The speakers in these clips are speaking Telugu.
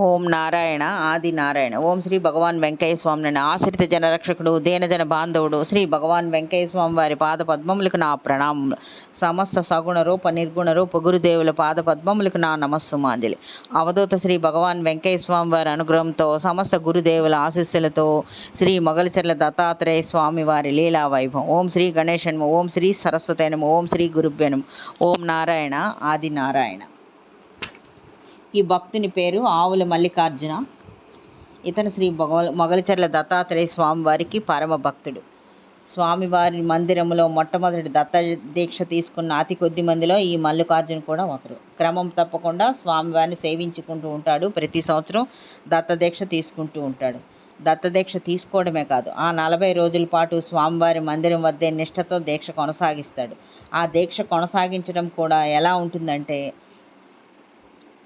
ఓం నారాయణ ఆది నారాయణ. ఓం శ్రీ భగవాన్ వెంకయ్య స్వామి ఆశ్రిత జనరక్షకుడు దీనజన బాంధవుడు శ్రీ భగవాన్ వెంకయ్య స్వామి వారి పాద పద్మములకు నా ప్రణామములు. సమస్త సగుణ రూప నిర్గుణ రూప గురుదేవుల పాద పద్మములకు నా నమస్సుమాంజలి. అవధూత శ్రీ భగవాన్ వెంకయ్య స్వామి వారి అనుగ్రహంతో సమస్త గురుదేవుల ఆశీస్సులతో శ్రీ మొగలిచెర్ల దత్తాత్రేయ స్వామి వారి లీలా వైభవం. ఓం శ్రీ గణేశనము ఓం శ్రీ సరస్వతైనము ఓం శ్రీ గురుభ్యనము ఓం నారాయణ ఆది నారాయణ. ఈ భక్తుని పేరు ఆవుల మల్లికార్జున. ఇతను శ్రీ భగవ దత్తాత్రేయ స్వామివారికి పరమ భక్తుడు. స్వామివారి మందిరంలో మొట్టమొదటి దత్త దీక్ష తీసుకున్న అతి కొద్ది మందిలో ఈ మల్లికార్జున కూడా ఒకరు. క్రమం తప్పకుండా స్వామివారిని సేవించుకుంటూ ఉంటాడు. ప్రతి సంవత్సరం దత్త దీక్ష తీసుకుంటూ ఉంటాడు. దత్తదీక్ష తీసుకోవడమే కాదు ఆ నలభై రోజుల పాటు స్వామివారి మందిరం వద్దే నిష్ఠతో దీక్ష కొనసాగిస్తాడు. ఆ దీక్ష కొనసాగించడం కూడా ఎలా ఉంటుందంటే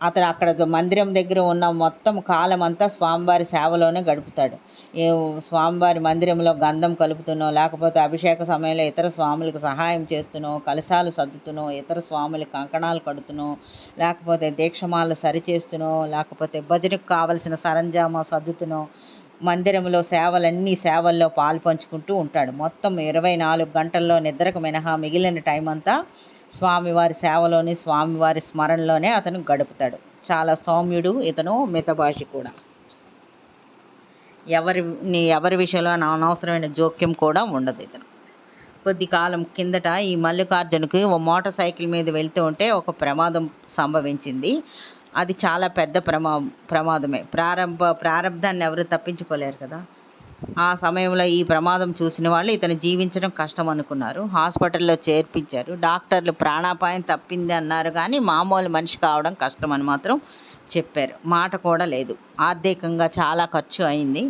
అతను అక్కడ మందిరం దగ్గర ఉన్న మొత్తం కాలం అంతా స్వామివారి సేవలోనే గడుపుతాడు. ఏ స్వామివారి మందిరంలో గంధం కలుపుతునో లేకపోతే అభిషేక సమయంలో ఇతర స్వాములకు సహాయం చేస్తునో కలశాలు సర్దుతునో ఇతర స్వాములకు కంకణాలు కడుతునో లేకపోతే దీక్షమాలు సరిచేస్తునో లేకపోతే భజనకు కావలసిన సరంజామా సర్దుతునో మందిరంలో సేవలన్నీ సేవల్లో పాలు పంచుకుంటూ ఉంటాడు. మొత్తం ఇరవై నాలుగు గంటల్లో నిద్రకు మినహా మిగిలిన టైం అంతా స్వామివారి సేవలోని స్వామివారి స్మరణలోనే అతను గడుపుతాడు. చాలా సౌమ్యుడు ఇతను మితభాషి కూడా. ఎవరిని ఎవరి విషయంలో అనవసరమైన జోక్యం కూడా ఉండదు ఇతను. కొద్ది కాలం కిందట ఈ మల్లికార్జునకి ఓ మోటార్ సైకిల్ మీద వెళ్తూ ఉంటే ఒక ప్రమాదం సంభవించింది. అది చాలా పెద్ద ప్రమా ప్రమాదమే. ప్రారంభ ప్రారంధాన్ని ఎవరు తప్పించుకోలేరు కదా. ఆ సమయంలో ఈ ప్రమాదం చూసిన వాళ్ళు ఇతను జీవించడం కష్టం అనుకున్నారు. హాస్పిటల్లో చేర్పించారు. డాక్టర్లు ప్రాణాపాయం తప్పింది అన్నారు కానీ మామూలు మనిషి కావడం కష్టం అని మాత్రం చెప్పారు. మాట కూడా లేదు. ఆర్థికంగా చాలా ఖర్చు అయింది.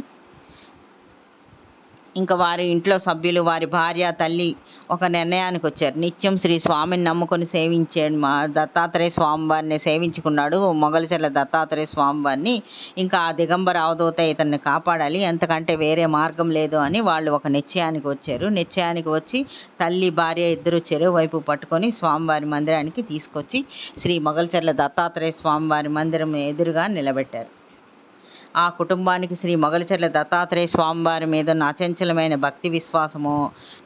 ఇంకా వారి ఇంట్లో సభ్యులు వారి భార్య తల్లి ఒక నిర్ణయానికి వచ్చారు. నిత్యం శ్రీ స్వామిని నమ్ముకొని సేవించాడు మా దత్తాత్రేయ స్వామి వారిని సేవించుకున్నాడు మొగలిచెర్ల దత్తాత్రేయ స్వామి వారిని ఇంకా ఆ దిగంబర అవధూత ఇతన్ని కాపాడాలి ఎంతకంటే వేరే మార్గం లేదు అని వాళ్ళు ఒక నిశ్చయానికి వచ్చారు. నిశ్చయానికి వచ్చి తల్లి భార్య ఇద్దరు చెరువువైపు పట్టుకొని స్వామివారి మందిరానికి తీసుకొచ్చి శ్రీ మొగలిచెర్ల దత్తాత్రేయ స్వామివారి మందిరం ఎదురుగా నిలబెట్టారు. ఆ కుటుంబానికి శ్రీ మొగలిచెర్ల దత్తాత్రేయ స్వామివారి మీద ఉన్న అచంచలమైన భక్తి విశ్వాసము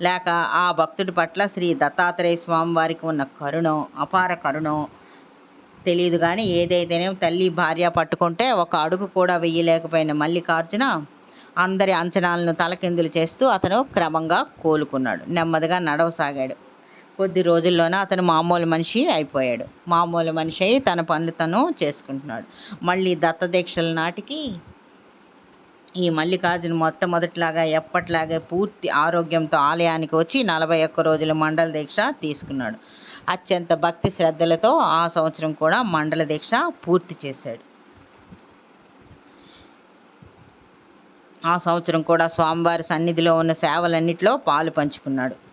లేక ఆ భక్తుడి పట్ల శ్రీ దత్తాత్రేయ స్వామివారికి ఉన్న కరుణం అపార కరుణం తెలియదు కానీ ఏదైతేనే తల్లి భార్య పట్టుకుంటే ఒక అడుగు కూడా వెయ్యలేకపోయిన మల్లికార్జున అందరి అంచనాలను తలకిందులు చేస్తూ అతను క్రమంగా కోలుకున్నాడు. నెమ్మదిగా నడవసాగాడు. కొద్ది రోజుల్లోనే అతను మామూలు మనిషి అయిపోయాడు. మామూలు మనిషి అయి తన పనులు తను చేసుకుంటున్నాడు. మళ్ళీ దత్తదీక్షల నాటికి ఈ మల్లికార్జున మొట్టమొదటిలాగా ఎప్పటిలాగే పూర్తి ఆరోగ్యంతో ఆలయానికి వచ్చి నలభై ఒక్క రోజుల మండల దీక్ష తీసుకున్నాడు. అత్యంత భక్తి శ్రద్ధలతో ఆ సంవత్సరం కూడా మండల దీక్ష పూర్తి చేశాడు. ఆ సంవత్సరం కూడా స్వామివారి సన్నిధిలో ఉన్న సేవలన్నిటిలో పాలు పంచుకున్నాడు.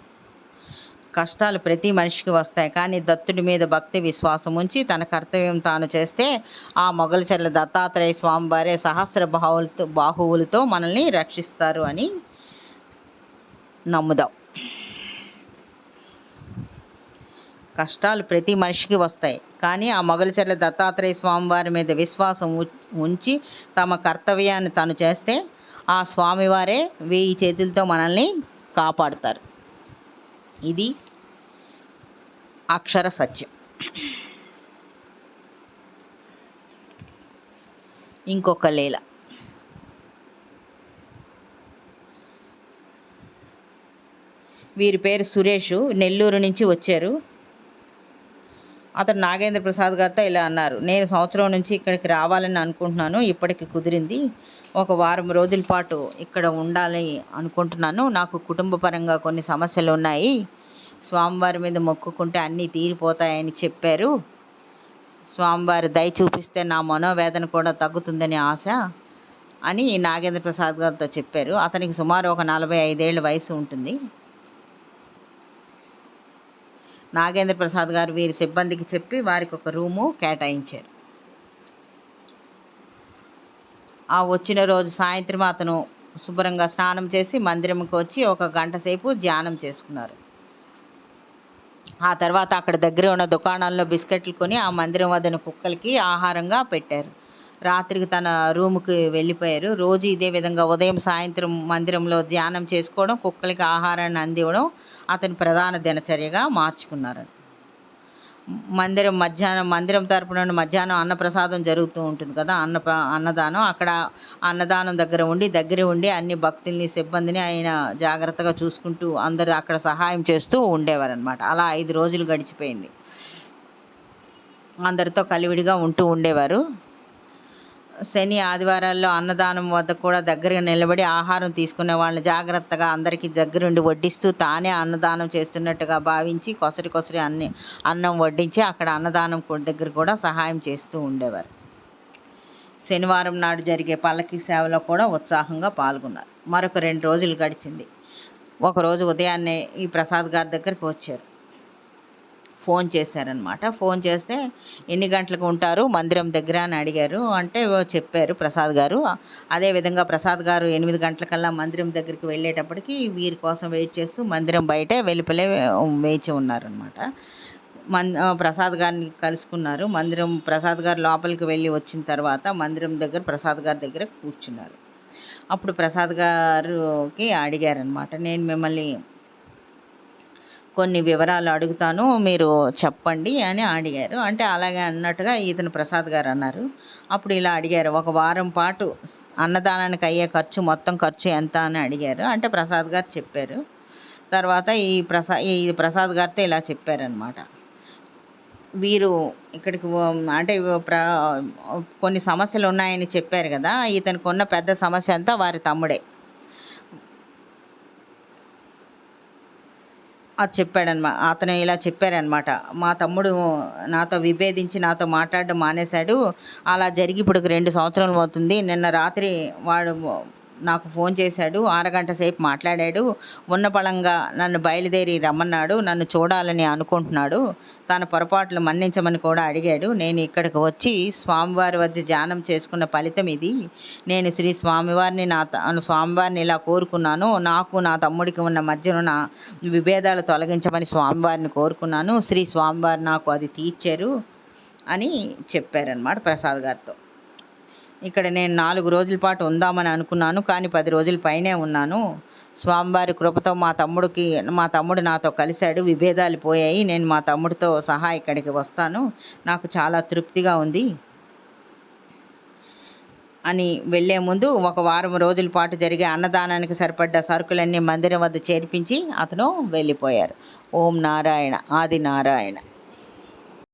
కష్టాలు ప్రతి మనిషికి వస్తాయి. కానీ దత్తుడి మీద భక్తి విశ్వాసం ఉంచి తన కర్తవ్యం తాను చేస్తే ఆ మొగలచెర్ల దత్తాత్రేయ స్వామివారే సహస్ర బాహువులతో బాహువులతో మనల్ని రక్షిస్తారు అని నమ్ముదాం. కష్టాలు ప్రతి మనిషికి వస్తాయి. కానీ ఆ మొగలచర్ల దత్తాత్రేయ స్వామివారి మీద విశ్వాసం ఉంచి తమ కర్తవ్యాన్ని తను చేస్తే ఆ స్వామివారే వేయి చేతులతో మనల్ని కాపాడుతారు. ఇది అక్షర సత్యం. ఇంకొక లీల. వీరి పేరు సురేష్ నెల్లూరు నుంచి వచ్చారు. అతను నాగేంద్ర ప్రసాద్ గారితో ఇలా అన్నారు నేను సంవత్సరం నుంచి ఇక్కడికి రావాలని అనుకుంటున్నాను ఇప్పటికి కుదిరింది. ఒక వారం రోజుల పాటు ఇక్కడ ఉండాలి అనుకుంటున్నాను. నాకు కుటుంబ పరంగా కొన్ని సమస్యలు ఉన్నాయి. స్వామివారి మీద మొక్కుకుంటే అన్నీ తీరిపోతాయని చెప్పారు. స్వామివారి దయ చూపిస్తే నా మనోవేదన కూడా తగ్గుతుందని ఆశ అని నాగేంద్ర ప్రసాద్ గారితో చెప్పారు. అతనికి సుమారు ఒక నలభై ఐదేళ్ళ వయసు ఉంటుంది. నాగేంద్ర ప్రసాద్ గారు వీరి సిబ్బందికి చెప్పి వారికి ఒక రూము కేటాయించారు. ఆ వచ్చిన రోజు సాయంత్రం అతను శుభ్రంగా స్నానం చేసి మందిరంకి వచ్చి ఒక గంట సేపు ధ్యానం చేసుకున్నారు. ఆ తర్వాత అక్కడ దగ్గర ఉన్న దుకాణాల్లో బిస్కెట్లు కొని ఆ మందిరం వద్దన కుక్కలకి ఆహారంగా పెట్టారు. రాత్రికి తన రూముకి వెళ్ళిపోయారు. రోజు ఇదే విధంగా ఉదయం సాయంత్రం మందిరంలో ధ్యానం చేసుకోవడం కుక్కలకి ఆహారాన్ని అందివ్వడం అతని ప్రధాన దినచర్యగా మార్చుకున్నారు మందిరం మధ్యాహ్నం మందిరం తరపున మధ్యాహ్నం అన్నప్రసాదం జరుగుతూ ఉంటుంది కదా అన్న అన్నదానం. అక్కడ అన్నదానం దగ్గర ఉండి దగ్గర ఉండి అన్ని భక్తుల్ని సిబ్బందిని ఆయన జాగ్రత్తగా చూసుకుంటూ అందరు అక్కడ సహాయం చేస్తూ ఉండేవారు అనమాట అలా ఐదు రోజులు గడిచిపోయింది. అందరితో కలివిడిగా ఉంటూ ఉండేవారు. శని ఆదివారాల్లో అన్నదానం వద్ద కూడా దగ్గరగా నిలబడి ఆహారం తీసుకునే వాళ్ళని జాగ్రత్తగా అందరికీ దగ్గరుండి వడ్డిస్తూ తానే అన్నదానం చేస్తున్నట్టుగా భావించి కొసరి కొసరి అన్ని అన్నం వడ్డించి అక్కడ అన్నదానం దగ్గర కూడా సహాయం చేస్తూ ఉండేవారు. శనివారం నాడు జరిగే పల్లకి సేవలో కూడా ఉత్సాహంగా పాల్గొన్నారు. మరొక రెండు రోజులు గడిచింది. ఒకరోజు ఉదయాన్నే ఈ ప్రసాద్ గారి దగ్గరికి వచ్చారు. ఫోన్ చేశారనమాట ఫోన్ చేస్తే ఎన్ని గంటలకు ఉంటారు? మందిరం దగ్గర అని అడిగారు. అంటే చెప్పారు ప్రసాద్ గారు. అదేవిధంగా ప్రసాద్ గారు ఎనిమిది గంటలకల్లా మందిరం దగ్గరికి వెళ్ళేటప్పటికి వీరి కోసం వెయిట్ చేస్తూ మందిరం బయటే వెలుపలే వేచి ఉన్నారనమాట మన్ ప్రసాద్ గారిని కలుసుకున్నారు. మందిరం ప్రసాద్ గారు లోపలికి వెళ్ళి వచ్చిన తర్వాత మందిరం దగ్గర ప్రసాద్ గారి దగ్గర కూర్చున్నారు. అప్పుడు ప్రసాద్ గారుకి అడిగారనమాట నేను మిమ్మల్ని కొన్ని వివరాలు అడుగుతాను మీరు చెప్పండి అని అడిగారు. అంటే అలాగే అన్నట్టుగా ఇతను ప్రసాద్ గారు అన్నారు. అప్పుడు ఇలా అడిగారు ఒక వారం పాటు అన్నదానానికి అయ్యే ఖర్చు మొత్తం ఖర్చు ఎంత? అని అడిగారు. అంటే ప్రసాద్ గారు చెప్పారు. తర్వాత ఈ ప్రసా ఈ ప్రసాద్ గారితో ఇలా చెప్పారనమాట వీరు ఇక్కడికి అంటే ప్ర కొన్ని సమస్యలు ఉన్నాయని చెప్పారు కదా ఇతనికి ఉన్న పెద్ద సమస్య అంతా వారి తమ్ముడే. అది చెప్పాడనమాట అతను ఇలా చెప్పారనమాట. మా తమ్ముడు నాతో విభేదించి నాతో మాట్లాడడం మానేశాడు. అలా జరిగి ఇప్పుడు రెండు సంవత్సరాలు అవుతుంది. నిన్న రాత్రి వాడు నాకు ఫోన్ చేశాడు అరగంట సేపు మాట్లాడాడు. ఉన్న బలంగా నన్ను బయలుదేరి రమ్మన్నాడు నన్ను చూడాలని అనుకుంటున్నాడు. తన పొరపాట్లు మన్నించమని కూడా అడిగాడు. నేను ఇక్కడికి వచ్చి స్వామివారి వద్ద ధ్యానం చేసుకున్న ఫలితం ఇది. నేను శ్రీ స్వామివారిని నా స్వామివారిని ఇలా కోరుకున్నాను నాకు నా తమ్ముడికి ఉన్న మధ్యన నా విభేదాలు తొలగించమని స్వామివారిని కోరుకున్నాను. శ్రీ స్వామివారు నాకు అది తీర్చారు అని చెప్పారనమాట ప్రసాద్ గారితో. ఇక్కడ నేను నాలుగు రోజుల పాటు ఉందామని అనుకున్నాను కానీ పది రోజుల పైనే ఉన్నాను. స్వామివారి కృపతో మా తమ్ముడికి మా తమ్ముడు నాతో కలిశాడు విభేదాలు పోయాయి నేను మా తమ్ముడితో సహా ఇక్కడికి వస్తాను. నాకు చాలా తృప్తిగా ఉంది అని వెళ్ళే ముందు ఒక వారం రోజుల పాటు జరిగే అన్నదానానికి సరిపడ్డ సరుకులన్నీ మందిరం వద్ద చేర్పించి అతను వెళ్ళిపోయారు. ఓం నారాయణ ఆది నారాయణ.